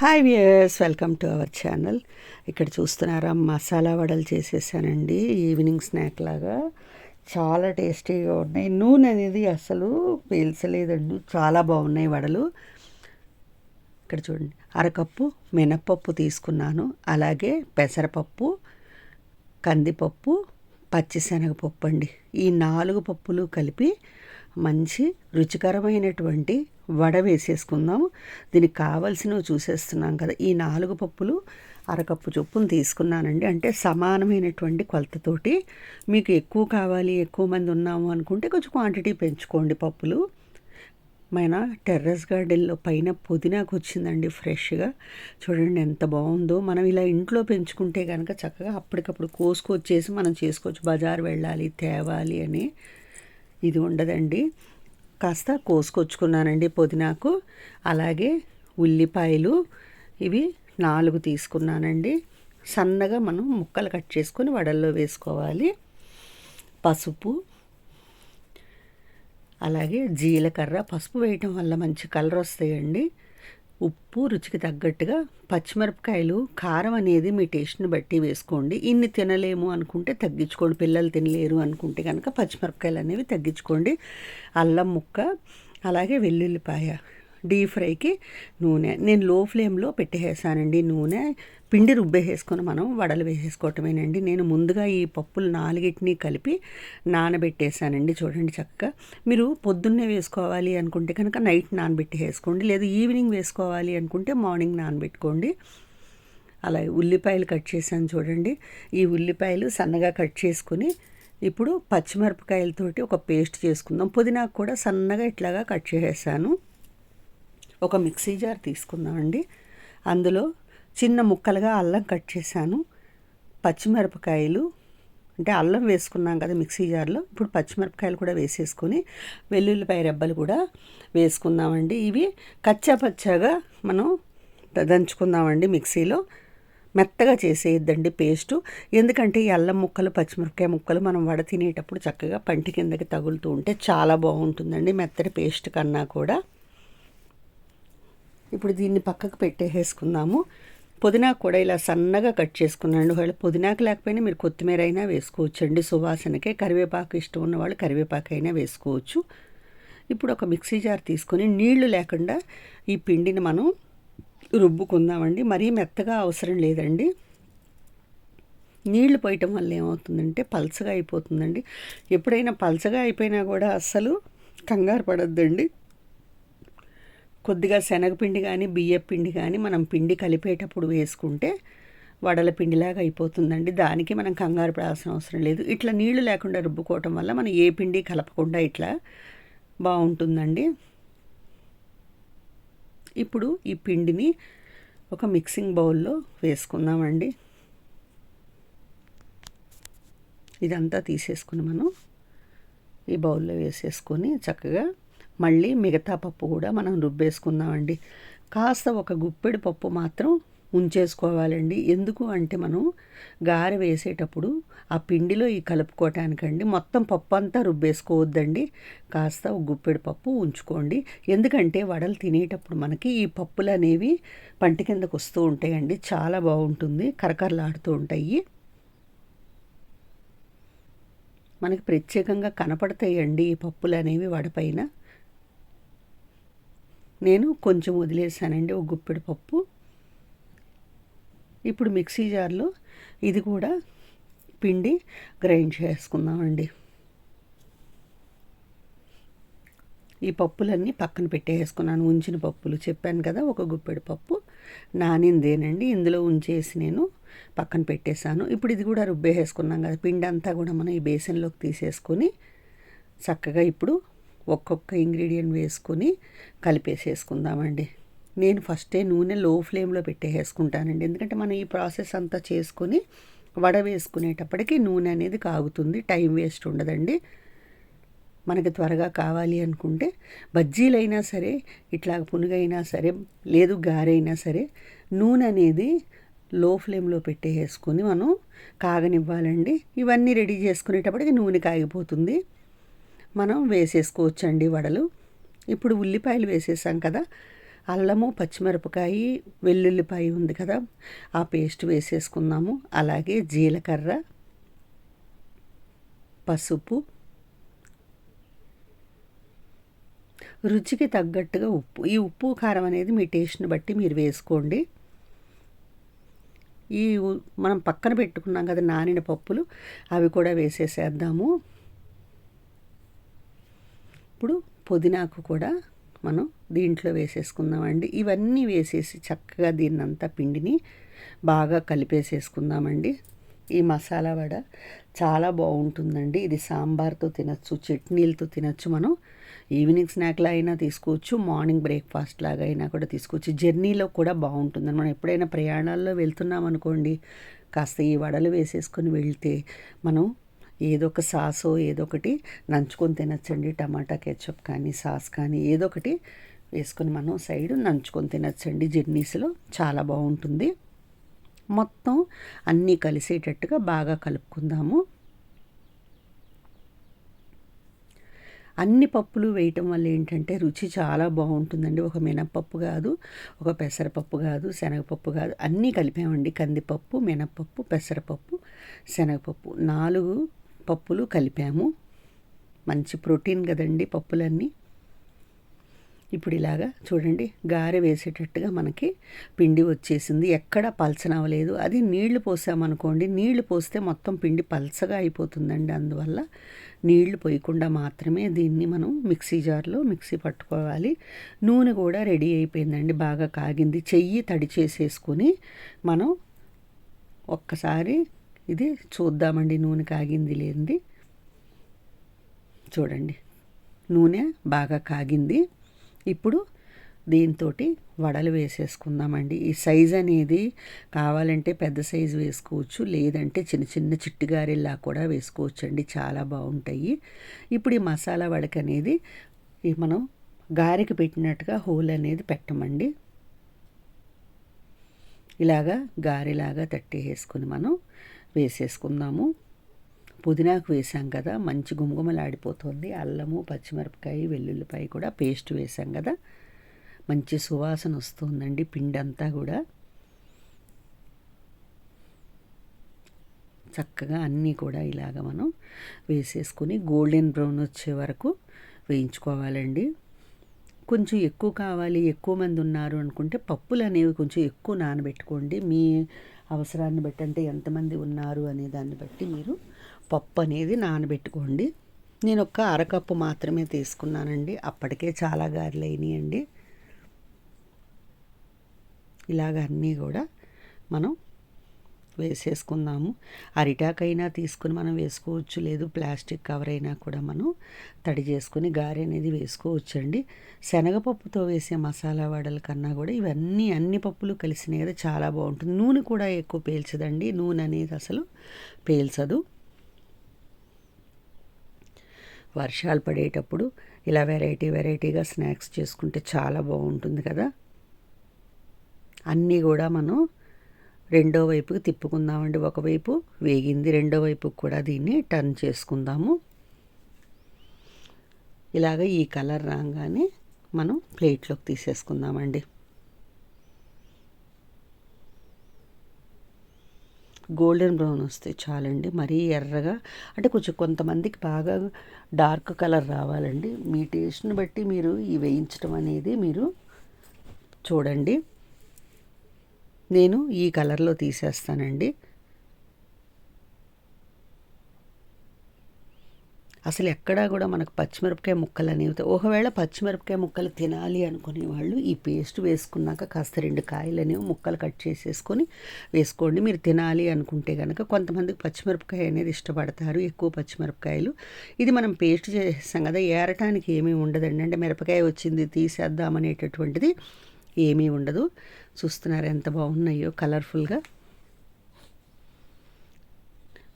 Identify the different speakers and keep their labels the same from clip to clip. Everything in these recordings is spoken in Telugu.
Speaker 1: Hi viewers welcome to our channel ఇక్కడ చూస్తున్నారా మసాలా వడలు చేసేసానండి. ఈవినింగ్ స్నాక్ లాగా. చాలా టేస్టీగా ఉన్నాయి. నూనె అనేది అసలు పీల్చలేదండి. చాలా బాగున్నాయి వడలు. ఇక్కడ చూడండి. అరకప్పు మినప్పప్పు తీసుకున్నాను. అలాగే పెసరపప్పు కందిపప్పు పచ్చిశనగపప్పు అండి. ఈ నాలుగు పప్పులు కలిపి మంచి రుచికరమైనటువంటి వడ వేసేసుకుందాం దీనికి కావలసినవి చూసేస్తున్నాం కదా. ఈ నాలుగు పప్పులు అరకప్పు చొప్పున తీసుకున్నానండి. అంటే సమానమైనటువంటి కొలతతోటి మీకు ఎక్కువ కావాలి ఎక్కువ మంది ఉన్నాము అనుకుంటే కొంచెం క్వాంటిటీ పెంచుకోండి పప్పులు. మన టెర్రస్ గార్డెన్లో పైన పుదీనాకు వచ్చిందండి ఫ్రెష్గా. చూడండి ఎంత బాగుందో. మనం ఇలా ఇంట్లో పెంచుకుంటే కనుక చక్కగా అప్పటికప్పుడు కోసుకొచ్చేసి మనం చేసుకోవచ్చు. బజార్ వెళ్ళాలి తేవాలి అని. ఇది ఉండదండి. కాస్త కోసుకొచ్చుకున్నానండి పుదీనాకు. అలాగే ఉల్లిపాయలు ఇవి నాలుగు తీసుకున్నానండి. సన్నగా మనం ముక్కలు కట్ చేసుకొని వడల్లో వేసుకోవాలి. పసుపు అలాగే జీలకర్ర. పసుపు వేయటం వల్ల మంచి కలర్ వస్తాయండి. ఉప్పు రుచికి తగ్గట్టుగా పచ్చిమిరపకాయలు కారం అనేది మీ టేస్ట్ని బట్టి వేసుకోండి. ఇన్ని తినలేము అనుకుంటే తగ్గించుకోండి. పిల్లలు తినలేరు అనుకుంటే కనుక పచ్చిమిరపకాయలు అనేవి తగ్గించుకోండి. అల్లం ముక్క అలాగే వెల్లుల్లిపాయ. డీప్ ఫ్రైకి నూనె. నేను లో ఫ్లేమ్లో పెట్టేసానండి నూనె. పిండి రుబ్బేసేసుకొని మనం వడలు వేసేసుకోవటమేనండి. నేను ముందుగా ఈ పప్పులు నాలుగిటిని కలిపి నానబెట్టేసానండి చూడండి చక్కగా. మీరు పొద్దున్నే వేసుకోవాలి అనుకుంటే కనుక నైట్ నానబెట్టి వేసుకోండి లేదా ఈవినింగ్ వేసుకోవాలి అనుకుంటే మార్నింగ్ నానబెట్టుకోండి. అలాగే ఉల్లిపాయలు కట్ చేశాను చూడండి. ఈ ఉల్లిపాయలు సన్నగా కట్ చేసుకుని ఇప్పుడు పచ్చిమిరపకాయలతోటి ఒక పేస్ట్ చేసుకుందాం. పుదీనాకు కూడా సన్నగా ఇట్లాగా కట్ చేసేసాను. ఒక మిక్సీ జార్ తీసుకుందామండి. అందులో చిన్న ముక్కలుగా అల్లం కట్ చేశాను. పచ్చిమిరపకాయలు అంటే అల్లం వేసుకున్నాం కదా మిక్సీ జార్లో ఇప్పుడు పచ్చిమిరపకాయలు కూడా వేసేసుకొని వెల్లుల్లిపాయ రెబ్బలు కూడా వేసుకుందామండి. ఇవి కచ్చా పచ్చాగా మనం దంచుకుందామండి మిక్సీలో. మెత్తగా చేసేయద్దండి పేస్టు. ఎందుకంటే ఈ అల్లం ముక్కలు పచ్చిమిరపకాయ ముక్కలు మనం వడ తినేటప్పుడు చక్కగా పంటి కిందకి తగులుతూ ఉంటే చాలా బాగుంటుందండి మెత్తటి పేస్ట్ కన్నా కూడా. ఇప్పుడు దీన్ని పక్కకు పెట్టేసుకుందాము పుదీనా కూడా ఇలా సన్నగా కట్ చేసుకున్నాను. ఒకవేళ పుదీనాకు లేకపోయినా మీరు కొత్తిమీర అయినా వేసుకోవచ్చు అండి సువాసనకే కరివేపాకు ఇష్టం ఉన్న వాళ్ళు కరివేపాకు అయినా వేసుకోవచ్చు. ఇప్పుడు ఒక మిక్సీ జార్ తీసుకొని నీళ్ళు లేకుండా ఈ పిండిని మనం రుబ్బుకుందామండి. మరీ మెత్తగా అవసరం లేదండి. నీళ్ళు పోయటం వల్ల ఏమవుతుందంటే పలచగా అయిపోతుందండి. ఎప్పుడైనా పలచగా అయిపోయినా కూడా అస్సలు కంగారు పడద్దండి. కొద్దిగా శనగపిండి కానీ బియ్యపిండి కానీ మనం పిండి కలిపేటప్పుడు వేసుకుంటే వడల పిండిలాగా అయిపోతుందండి. దానికి మనం కంగారు పడాల్సిన అవసరం లేదు. ఇట్లా నీళ్ళు లేకుండా రుబ్బుకోవటం వల్ల మనం ఏ పిండి కలపకుండా ఇట్లా బాగుంటుందండి. ఇప్పుడు ఈ పిండిని ఒక మిక్సింగ్ బౌల్లో వేసుకుందామండి. ఇదంతా తీసేసుకుని మనం ఈ బౌల్లో వేసేసుకొని చక్కగా మళ్ళీ మిగతా పప్పు కూడా మనం రుబ్బేసుకుందామండి. కాస్త ఒక గుప్పెడు పప్పు మాత్రం ఉంచేసుకోవాలండి. ఎందుకు అంటే మనం గారె వేసేటప్పుడు ఆ పిండిలో ఈ కలుపుకోవటానికండి మొత్తం పప్పు అంతా రుబ్బేసుకోవద్దండి. కాస్త ఒక గుప్పెడు పప్పు ఉంచుకోండి. ఎందుకంటే వడలు తినేటప్పుడు మనకి ఈ పప్పులు అనేవి పంటి కిందకు వస్తూ ఉంటాయండి. చాలా బాగుంటుంది. కరకరలాడుతూ ఉంటాయి. మనకి ప్రత్యేకంగా కనపడతాయండి ఈ పప్పులు అనేవి వడపైన. నేను కొంచెం వదిలేసానండి ఒక గుప్పెడు పప్పు. ఇప్పుడు మిక్సీ జార్లో ఇది కూడా పిండి గ్రైండ్ చేసుకుందామండి. ఈ పప్పులన్నీ పక్కన పెట్టేసుకున్నాను ఉంచిన పప్పులు. చెప్పాను కదా ఒక గుప్పెడు పప్పు. నానిందేనండి ఇందులో ఉంచేసి నేను పక్కన పెట్టేశాను. ఇప్పుడు ఇది కూడా రుబ్బేసేసుకున్నాం కదా పిండి అంతా కూడా మనం ఈ బేసన్లోకి తీసేసుకొని చక్కగా ఇప్పుడు ఒక్కొక్క ఇంగ్రీడియంట్ వేసుకొని కలిపేసేసుకుందామండి. నేను ఫస్టే నూనె లో ఫ్లేమ్లో పెట్టేసుకుంటానండి ఎందుకంటే మనం ఈ ప్రాసెస్ అంతా చేసుకొని వడ వేసుకునేటప్పటికి నూనె అనేది కాగుతుంది. టైం వేస్ట్ ఉండదండి. మనకి త్వరగా కావాలి అనుకుంటే బజ్జీలైనా సరే ఇట్లా పునుగైనా సరే లేదు గారైనా సరే నూనె అనేది లో ఫ్లేమ్లో పెట్టేసుకొని మనం కాగనివ్వాలండి. ఇవన్నీ రెడీ చేసుకునేటప్పటికి నూనె కాగిపోతుంది. మనం వేసేసుకోవచ్చండి వడలు. ఇప్పుడు ఉల్లిపాయలు వేసేసాం కదా అల్లము పచ్చిమిరపకాయ వెల్లుల్లిపాయ ఉంది కదా ఆ పేస్ట్ వేసేసుకుందాము. అలాగే జీలకర్ర పసుపు రుచికి తగ్గట్టుగా ఉప్పు. ఈ ఉప్పు కారం అనేది మీ టేస్ట్ని బట్టి మీరు వేసుకోండి. ఈ మనం పక్కన పెట్టుకున్నాం కదా నానిన పప్పులు అవి కూడా వేసేసేద్దాము. ఇప్పుడు పుదీనాకు కూడా మనం దీంట్లో వేసేసుకుందామండి. ఇవన్నీ వేసేసి చక్కగా దీన్నంతా పిండిని బాగా కలిపేసేసుకుందామండి. ఈ మసాలా వడ చాలా బాగుంటుందండి. ఇది సాంబార్తో తినచ్చు చట్నీలతో తినచ్చు మనం. ఈవినింగ్ స్నాక్లా అయినా తీసుకోవచ్చు మార్నింగ్ బ్రేక్ఫాస్ట్ లాగా అయినా కూడా తీసుకోవచ్చు. జర్నీలో కూడా బాగుంటుంది. మనం ఎప్పుడైనా ప్రయాణాల్లో వెళ్తున్నాం అనుకోండి కాస్త ఈ వడలు వేసేసుకొని వెళ్తే మనం ఏదో ఒక సాసో ఏదో ఒకటి నంచుకొని తినచ్చండి. టమాటా కెచప్ కానీ సాస్ కానీ ఏదో ఒకటి వేసుకొని మనం సైడ్ నంచుకొని తినచ్చండి. జర్నీస్లో చాలా బాగుంటుంది. మొత్తం అన్నీ కలిసేటట్టుగా బాగా కలుపుకుందాము. అన్ని పప్పులు వేయటం వల్ల ఏంటంటే రుచి చాలా బాగుంటుందండి. ఒక మినప్పప్పు కాదు ఒక పెసరపప్పు కాదు శనగపప్పు కాదు అన్నీ కలిపామండి. కందిపప్పు మినప్పప్పు పెసరపప్పు శనగపప్పు. నాలుగు పప్పులు కలిపాము. మంచి ప్రోటీన్ కదండి పప్పులన్నీ. ఇప్పుడు ఇలాగా చూడండి గారె వేసేటట్టుగా మనకి పిండి వచ్చేసింది. ఎక్కడ పలచనవ్వలేదు అది నీళ్ళు పోసామనుకోండి నీళ్ళు పోస్తే మొత్తం పిండి పలచగా అయిపోతుందండి. అందువల్ల నీళ్ళు పోయకుండా మాత్రమే దీన్ని మనం మిక్సీ జార్లో మిక్సీ పట్టుకోవాలి. నూనె కూడా రెడీ అయిపోయిందండి బాగా కాగింది. చెయ్యి తడి చేసేసుకొని మనం ఒక్కసారి ఇది చూద్దామండి నూనె కాగింది లేనిది. చూడండి నూనె బాగా కాగింది. ఇప్పుడు దీంతో వడలు వేసేసుకుందామండి. ఈ సైజ్ అనేది కావాలంటే పెద్ద సైజు వేసుకోవచ్చు లేదంటే చిన్న చిన్న చిట్టుగారెల్లా కూడా వేసుకోవచ్చు అండి చాలా బాగుంటాయి. ఇప్పుడు ఈ మసాలా వడక అనేది మనం గారెకి పెట్టినట్టుగా హోల్ అనేది పెట్టమండి. ఇలాగా గారెలాగా తట్టేసుకుని మనం వేసేసుకుందాము. పుదీనాకు వేసాం కదా మంచి గుమగుమలాడిపోతుంది. అల్లము పచ్చిమిరపకాయ వెల్లుల్లిపాయ కూడా పేస్ట్ వేసాం కదా. మంచి సువాసన వస్తుందండి పిండి అంతా కూడా. చక్కగా అన్నీ కూడా ఇలాగ మనం వేసేసుకుని గోల్డెన్ బ్రౌన్ వచ్చే వరకు వేయించుకోవాలండి. కొంచెం ఎక్కువ కావాలి ఎక్కువ మంది ఉన్నారు అనుకుంటే పప్పులు అనేవి కొంచెం ఎక్కువ నానబెట్టుకోండి. మీ అవసరాన్ని బట్టి అంటే ఎంతమంది ఉన్నారు అనే దాన్ని బట్టి మీరు పప్పు అనేది నానబెట్టుకోండి. నేను ఒక అరకప్పు మాత్రమే తీసుకున్నానండి. అప్పటికే చాలా గారెలు అయినాయండి. ఇలాగ అన్నీ కూడా మనం వేసేసుకుందాము. అరిటాకైనా తీసుకుని మనం వేసుకోవచ్చు. లేదు ప్లాస్టిక్ కవర్ అయినా కూడా మనం తడి చేసుకుని గారె అనేది వేసుకోవచ్చండి. శనగపప్పుతో వేసే మసాలా వడల కన్నా కూడా ఇవన్నీ అన్ని పప్పులు కలిసినాయి కదా చాలా బాగుంటుంది. నూనె కూడా ఎక్కువ పేల్చదండి. నూనె అనేది అసలు పేల్చదు. వర్షాలు పడేటప్పుడు ఇలా వెరైటీ వెరైటీగా స్నాక్స్ చేసుకుంటే చాలా బాగుంటుంది కదా. అన్నీ కూడా మనం రెండో వైపుకి తిప్పుకుందామండి. ఒకవైపు వేగింది రెండో వైపుకి కూడా దీన్ని టర్న్ చేసుకుందాము. ఇలాగ ఈ కలర్ రాగానే మనం ప్లేట్లోకి తీసేసుకుందామండి. గోల్డెన్ బ్రౌన్ వస్తే చాలండి. మరీ ఎర్రగా అంటే కొంచెం కొంతమందికి బాగా డార్క్ కలర్ రావాలండి. మీ టేస్ట్ని బట్టి మీరు ఈ వేయించడం అనేది మీరు చూడండి. నేను ఈ కలర్లో తీసేస్తానండి. అసలు ఎక్కడా కూడా మనకు పచ్చిమిరపకాయ ముక్కలు అనేవి ఒకవేళ పచ్చిమిరపకాయ ముక్కలు తినాలి అనుకునే వాళ్ళు ఈ పేస్ట్ వేసుకున్నాక కాస్త రెండు కాయలు అనేవి ముక్కలు కట్ చేసేసుకొని వేసుకోండి. మీరు తినాలి అనుకుంటే కనుక కొంతమందికి పచ్చిమిరపకాయ అనేది ఇష్టపడతారు ఎక్కువ పచ్చిమిరపకాయలు. ఇది మనం పేస్ట్ చేసేస్తాం కదా ఏరటానికి ఏమీ ఉండదండి. అంటే మిరపకాయ వచ్చింది తీసేద్దాం అనేటటువంటిది ఏమీ ఉండదు. చూస్తున్నారు ఎంత బాగున్నాయో కలర్ఫుల్గా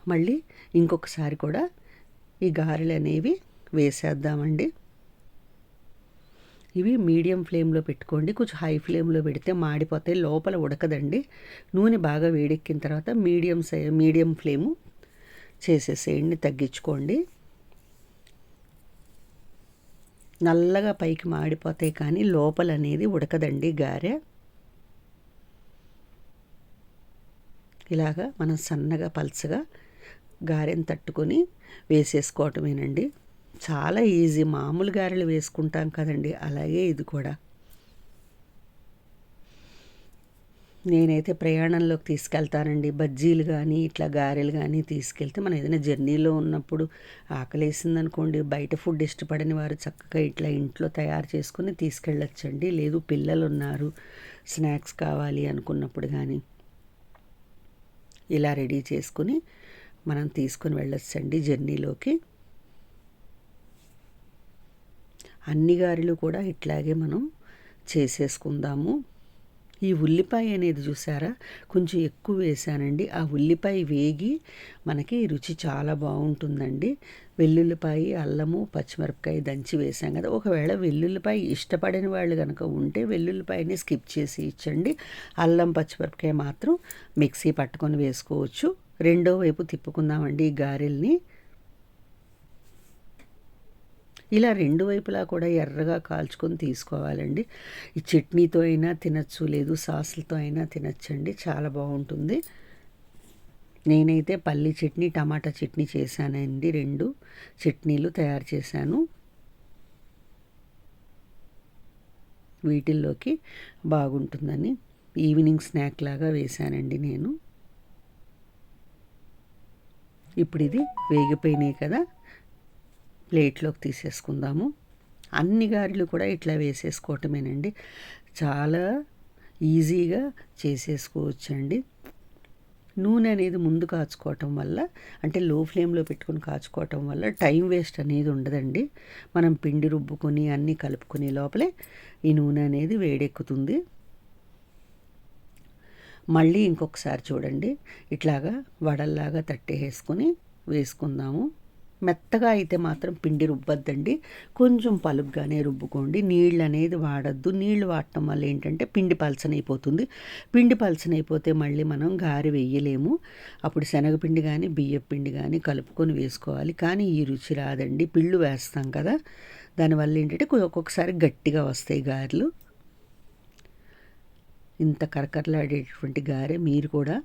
Speaker 1: మళ్ళీ ఇంకొకసారి కూడా ఈ గారెలు అనేవి వేసేద్దామండి. ఇవి మీడియం ఫ్లేమ్లో పెట్టుకోండి. కొంచెం హై ఫ్లేమ్లో పెడితే మాడిపోతాయి. లోపల ఉడకదండి. నూనె బాగా వేడెక్కిన తర్వాత మీడియం సై మీడియం ఫ్లేము చేసేసేయండి తగ్గించుకోండి. నల్లగా పైకి మాడిపోతాయి కానీ లోపల అనేది ఉడకదండి గారె. ఇలాగా మనం సన్నగా పల్చగా గారెను తట్టుకొని వేసేసుకోవటమేనండి. చాలా ఈజీ. మామూలు గారెలు వేసుకుంటాం కదండి. అలాగే ఇది కూడా. నేనైతే ప్రయాణంలోకి తీసుకెళ్తానండి. బజ్జీలు కానీ ఇట్లా గారెలు కానీ తీసుకెళ్తే మనం ఏదైనా జర్నీలో ఉన్నప్పుడు ఆకలేసింది అనుకోండి బయట ఫుడ్ ఇష్టపడని వారు చక్కగా ఇట్లా ఇంట్లో తయారు చేసుకుని తీసుకెళ్ళొచ్చండి. లేదు పిల్లలు ఉన్నారు స్నాక్స్ కావాలి అనుకున్నప్పుడు కానీ ఇలా రెడీ చేసుకుని మనం తీసుకుని వెళ్ళొచ్చండి జర్నీలోకి. అన్ని గారెలు కూడా ఇట్లాగే మనం చేసేసుకుందాము. ఈ ఉల్లిపాయ అనేది చూసారా? కొంచెం ఎక్కువ వేసానండి. ఆ ఉల్లిపాయ వేగి మనకి రుచి చాలా బాగుంటుందండి. వెల్లుల్లిపాయ అల్లము పచ్చిమిరపకాయ దంచి వేసాం కదా. ఒకవేళ వెల్లుల్లిపాయ ఇష్టపడని వాళ్ళు కనుక ఉంటే వెల్లుల్లిపాయని స్కిప్ చేసి ఇచ్చండి. అల్లం పచ్చిమిరపకాయ మాత్రం మిక్సీ పట్టుకొని వేసుకోవచ్చు. రెండో వైపు తిప్పుకుందామండి ఈ గారెల్ని. ఇలా రెండు వైపులా కూడా ఎర్రగా కాల్చుకొని తీసుకోవాలండి. ఈ చట్నీతో అయినా తినచ్చు లేదు సాసులతో అయినా తినచ్చండి. చాలా బాగుంటుంది. నేనైతే పల్లి చట్నీ టమాటా చట్నీ చేశానండి. రెండు చట్నీలు తయారు చేశాను. వీటిల్లోకి బాగుంటుందని ఈవినింగ్ స్నాక్ లాగా వేశానండి నేను. ఇప్పుడు ఇది వేగిపోయినాయి కదా. ప్లేట్లోకి తీసేసుకుందాము. అన్ని గారెలు కూడా ఇట్లా వేసేసుకోవటమేనండి. చాలా ఈజీగా చేసేసుకోవచ్చండి. నూనె అనేది ముందు కాచుకోవటం వల్ల అంటే లో ఫ్లేమ్లో పెట్టుకుని కాచుకోవటం వల్ల టైం వేస్ట్ అనేది ఉండదండి. మనం పిండి రుబ్బుకొని అన్నీ కలుపుకునే లోపలే ఈ నూనె అనేది వేడెక్కుతుంది. మళ్ళీ ఇంకొకసారి చూడండి. ఇట్లాగా వడల్లాగా తట్టేసుకొని వేసుకుందాము. మెత్తగా అయితే మాత్రం పిండి రుబ్బద్దండి. కొంచెం పలుగ్గానే రుబ్బుకోండి. నీళ్ళు అనేది వాడద్దు. నీళ్ళు వాడటం వల్ల ఏంటంటే పిండి పలచనైపోతుంది. పిండి పలచనైపోతే మళ్ళీ మనం గారి వేయలేము అప్పుడు శనగపిండి కానీ బియ్యపిండి కానీ కలుపుకొని వేసుకోవాలి. కానీ ఈ రుచి రాదండి. పిళ్ళు వేస్తాం కదా. దానివల్ల ఏంటంటే ఒక్కొక్కసారి గట్టిగా వస్తాయి గారెలు. ఇంత కరకరలాడేటువంటి గారె మీరు కూడా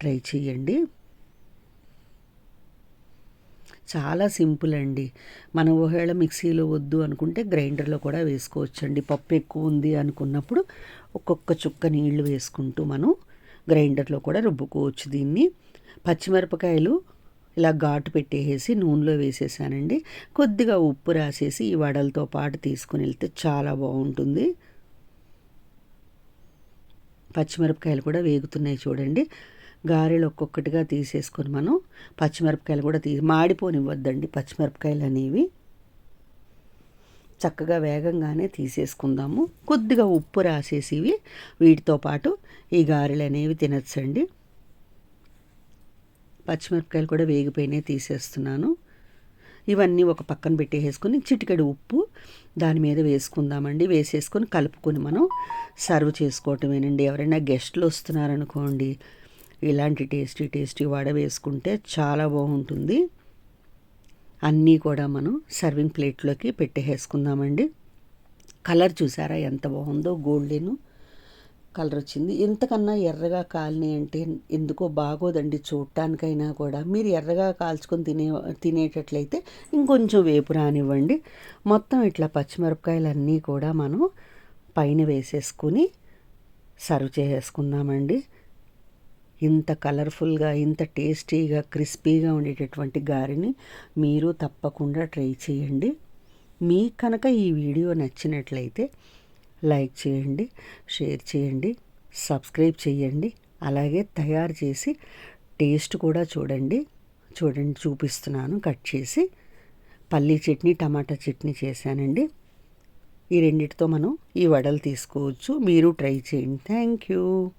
Speaker 1: ట్రై చేయండి చాలా సింపుల్ అండి. మనం ఒకవేళ మిక్సీలో వద్దు అనుకుంటే గ్రైండర్లో కూడా వేసుకోవచ్చండి. పప్పు ఎక్కువ ఉంది అనుకున్నప్పుడు ఒక్కొక్క చుక్క నీళ్ళు వేసుకుంటూ మనం గ్రైండర్లో కూడా రుబ్బుకోవచ్చు దీన్ని. పచ్చిమిరపకాయలు ఇలా ఘాటు పెట్టేసి నూనెలో వేసేసానండి. కొద్దిగా ఉప్పు రాసేసి ఈ వడలతో పాటు తీసుకుని వెళ్తే చాలా బాగుంటుంది. పచ్చిమిరపకాయలు కూడా వేగుతున్నాయి చూడండి. గారెలు ఒక్కొక్కటిగా తీసేసుకొని మనం పచ్చిమిరపకాయలు కూడా తీ మాడిపోనివ్వద్దండి. పచ్చిమిరపకాయలు అనేవి చక్కగా వేగంగానే తీసేసుకుందాము. కొద్దిగా ఉప్పు రాసేసివి వీటితో పాటు ఈ గారెలు అనేవి తినచ్చండి. పచ్చిమిరపకాయలు కూడా వేగిపోయినాయి తీసేస్తున్నాను. ఇవన్నీ ఒక పక్కన పెట్టేసుకొని చిటికెడు ఉప్పు దాని మీద వేసుకుందామండి. వేసేసుకొని కలుపుకొని మనం సర్వ్ చేసుకోవటమేనండి. ఎవరైనా గెస్ట్లు వస్తున్నారనుకోండి ఇలాంటి టేస్టీ టేస్టీ వడ వేసుకుంటే చాలా బాగుంటుంది. అన్నీ కూడా మనం సర్వింగ్ ప్లేట్లోకి పెట్టేసుకుందామండి కలర్ చూసారా ఎంత బాగుందో గోల్డెన్ కలర్ వచ్చింది. ఎంతకన్నా ఎర్రగా కాలని అంటే ఎందుకో బాగోదండి చూడటానికైనా కూడా. మీరు ఎర్రగా కాల్చుకొని తినే తినేటట్లయితే ఇంకొంచెం వేపు రానివ్వండి. మొత్తం ఇట్లా పచ్చిమిరపకాయలన్నీ కూడా మనం పైన వేసేసుకుని సర్వ్ చేసేసుకుందామండి. ఇంత కలర్ఫుల్గా ఇంత టేస్టీగా క్రిస్పీగా ఉండేటటువంటి గారిని మీరు తప్పకుండా ట్రై చేయండి. మీకు కనుక ఈ వీడియో నచ్చినట్లయితే లైక్ చేయండి షేర్ చేయండి సబ్స్క్రైబ్ చేయండి అలాగే తయారు చేసి టేస్ట్ కూడా చూడండి చూడండి చూపిస్తున్నాను కట్ చేసి. పల్లీ చట్నీ టమాటా చట్నీ చేశానండి. ఈ రెండిటితో మనం ఈ వడలు తీసుకోవచ్చు. మీరు ట్రై చేయండి. Thank you.